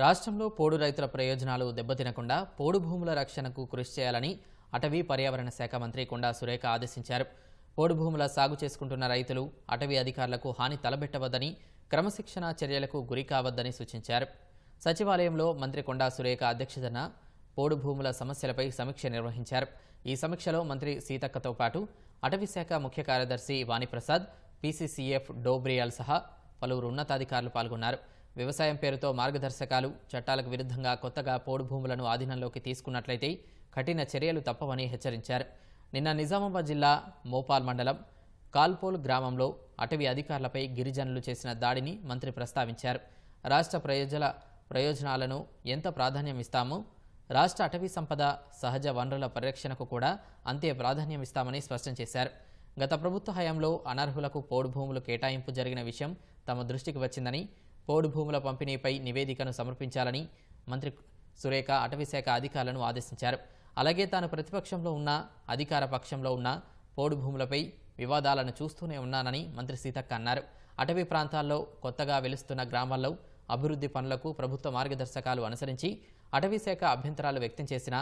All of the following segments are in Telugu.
రాష్ట్రంలో పోడు రైతుల ప్రయోజనాలు దెబ్బతినకుండా పోడు భూముల రక్షణకు కృషి చేయాలని అటవీ పర్యావరణ శాఖ మంత్రి కొండా సురేఖ ఆదేశించారు. పోడు భూముల సాగు చేసుకుంటున్న రైతులు అటవీ అధికారులకు హాని తలబెట్టవద్దని క్రమశిక్షణ చర్యలకు గురి కావద్దని సూచించారు. సచివాలయంలో మంత్రి కొండా సురేఖ అధ్యక్షతన పోడు భూముల సమస్యలపై సమీక్ష నిర్వహించారు. ఈ సమీక్షలో మంత్రి సీతక్కతో పాటు అటవీ శాఖ ముఖ్య కార్యదర్శి వాణిప్రసాద్ పీసీసీఎఫ్ డోబ్రియాల్ సహా పలువురు ఉన్నతాధికారులు పాల్గొన్నారు. వ్యవసాయం పేరుతో మార్గదర్శకాలు చట్టాలకు విరుద్ధంగా కొత్తగా పోడు భూములను ఆధీనంలోకి తీసుకున్నట్లయితే కఠిన చర్యలు తప్పవని హెచ్చరించారు. నిన్న నిజామాబాద్ జిల్లా మోపాల్ మండలం కాల్పోల్ గ్రామంలో అటవీ అధికారులపై గిరిజనులు చేసిన దాడిని మంత్రి ప్రస్తావించారు. రాష్ట్ర ప్రయోజన ప్రయోజనాలను ఎంత ప్రాధాన్యం ఇస్తామో రాష్ట్ర అటవీ సంపద సహజ వనరుల పరిరక్షణకు కూడా అంతే ప్రాధాన్యం ఇస్తామని స్పష్టం చేశారు. గత ప్రభుత్వ హయాంలో అనర్హులకు పోడు భూములు కేటాయింపు జరిగిన విషయం తమ దృష్టికి వచ్చిందని పోడు భూముల పంపిణీపై నివేదికను సమర్పించాలని మంత్రి సురేఖ అటవీశాఖ అధికారులను ఆదేశించారు. అలాగే తాను ప్రతిపక్షంలో ఉన్న అధికార పక్షంలో ఉన్న పోడు భూములపై వివాదాలను చూస్తూనే ఉన్నానని మంత్రి సీతక్క అన్నారు. అటవీ ప్రాంతాల్లో కొత్తగా వెలుస్తున్న గ్రామాల్లో అభివృద్ధి పనులకు ప్రభుత్వ మార్గదర్శకాలు అనుసరించి అటవీశాఖ అభ్యంతరాలు వ్యక్తం చేసినా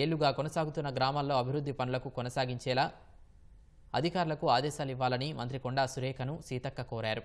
ఏళ్ళుగా కొనసాగుతున్న గ్రామాల్లో అభివృద్ధి పనులకు కొనసాగించేలా అధికారులకు ఆదేశాలు ఇవ్వాలని మంత్రి కొండా సురేఖను సీతక్క కోరారు.